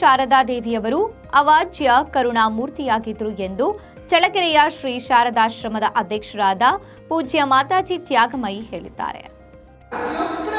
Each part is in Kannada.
ಶಾರದಾ ದೇವಿಯವರು ಅವಾಜ್ಯ ಕರುಣಾಮೂರ್ತಿಯಾಗಿದ್ದರು ಎಂದು ಚಳಕೆರೆಯ ಶ್ರೀ ಶಾರದಾಶ್ರಮದ ಅಧ್ಯಕ್ಷರಾದ ಪೂಜ್ಯ ಮಾತಾಜಿ ತ್ಯಾಗಮಯಿ ಹೇಳಿದ್ದಾರೆ. ಪ್ರತಿಯೊಬ್ಬರ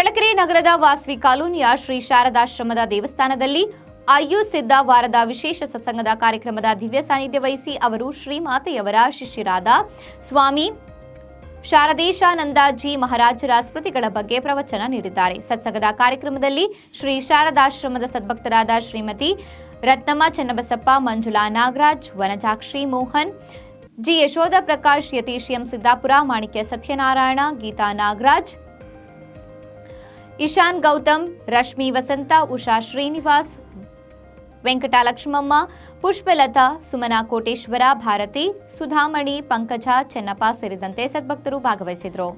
ಚಳ್ಳಕೆರೆ ನಗರದ ವಾಸವಿ ಕಾಲೋನಿಯ ಶ್ರೀ ಶಾರದಾಶ್ರಮದ ದೇವಸ್ಥಾನದಲ್ಲಿ ಆಯು ಸಿದ್ಧ ವಾರದ ವಿಶೇಷ ಸತ್ಸಂಗದ ಕಾರ್ಯಕ್ರಮದ ದಿವ್ಯ ಸಾನ್ನಿಧ್ಯ ವಹಿಸಿ ಅವರು ಶ್ರೀಮಾತೆಯವರ ಶಿಷ್ಯರಾದ ಸ್ವಾಮಿ ಶಾರದೇಶಾನಂದಾಜಿ ಮಹಾರಾಜರ ಸ್ಮೃತಿಗಳ ಬಗ್ಗೆ ಪ್ರವಚನ ನೀಡಿದ್ದಾರೆ. ಸತ್ಸಂಗದ ಕಾರ್ಯಕ್ರಮದಲ್ಲಿ ಶ್ರೀ ಶಾರದಾಶ್ರಮದ ಸದ್ಭಕ್ತರಾದ ಶ್ರೀಮತಿ ರತ್ನಮ್ಮ ಚನ್ನಬಸಪ್ಪ, ಮಂಜುಳಾ ನಾಗರಾಜ್, ವನಜಾಕ್ಷಿ ಮೋಹನ್, ಜಿ ಯಶೋಧ ಪ್ರಕಾಶ್, ಯತೀಶ್ ಎಂ ಸಿದ್ದಾಪುರ, ಮಾಣಿಕ್ಯ ಸತ್ಯನಾರಾಯಣ, ಗೀತಾ ನಾಗರಾಜ್ ಇಶಾನ್ ಗೌತಮ್, ರಶ್ಮಿ ವಸಂತ, ಉಷಾ ಶ್ರೀನಿವಾಸ್ ವೆಂಕಟ ಲಕ್ಷ್ಮಮ್ಮ ಪುಷ್ಪಲತಾ, ಸುಮನಾ ಕೋಟೇಶ್ವರ, ಭಾರತಿ, ಸುಧಾಮಣಿ, ಪಂಕಜ, ಚೆನ್ನಪ್ಪ ಸೇರಿದಂತೆ ಸದ್ಭಕ್ತರು ಭಾಗವಹಿಸಿದರು.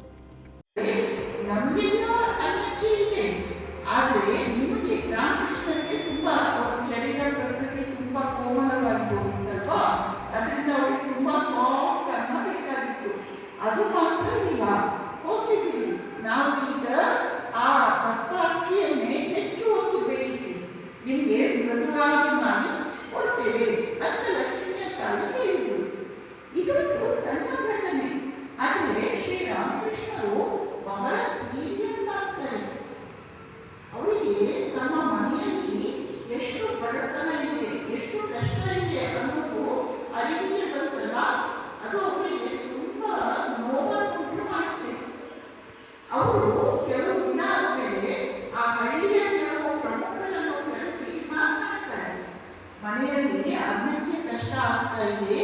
ಮನೆಯಲ್ಲಿ ಅನ್ನಕ್ಕೆ ಕಷ್ಟ ಆಗ್ತಾ ಇದೆ.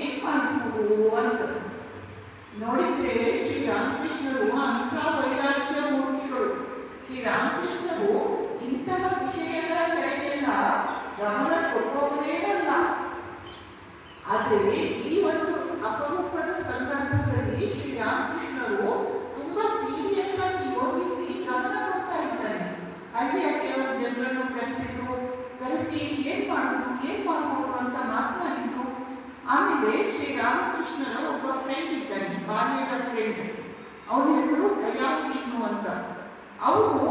ಏನ್ ಮಾಡ್ಬೋದು ಅಂತ. ನೋಡಿದ್ರೆ ಶ್ರೀರಾಮಕೃಷ್ಣರು ಅಂಥ ವೈರಾಗ್ಯ ಮೂರ್ತಿಗಳು. ಶ್ರೀರಾಮಕೃಷ್ಣರು ಇಂತಹ ವಿಷಯಗಳ ಕಡೆಗೆಲ್ಲ ಗಮನ ಕೊಡುವವರೇ ಅಲ್ಲ. ಆದರೆ ಈ ಒಂದು ಫ್ರೆಂಡ್ ಅವನ ಹೆಸರು ಕಯಾಕೃಷ್ಣು ಅಂತ. ಅವನು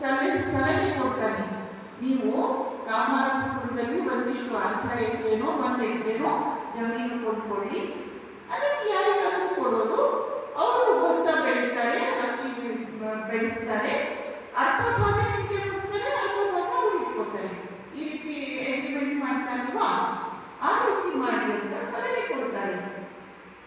ಸಲಹೆ ಸಲಹೆ ಕೊಡ್ತಾನೆ. ನೀವು ಕಾಮಾರಪುರದಲ್ಲಿ ಒಂದಿಷ್ಟು ಅರ್ಧ ಎಕರೆನೋ, ಒಂದು ಎಕರೆನೋ ಜಮೀನು ಕೊಂಡ್ಕೊಳ್ಳಿ. ಅದಕ್ಕೆ ಯಾರಿಗಾದ್ರೂ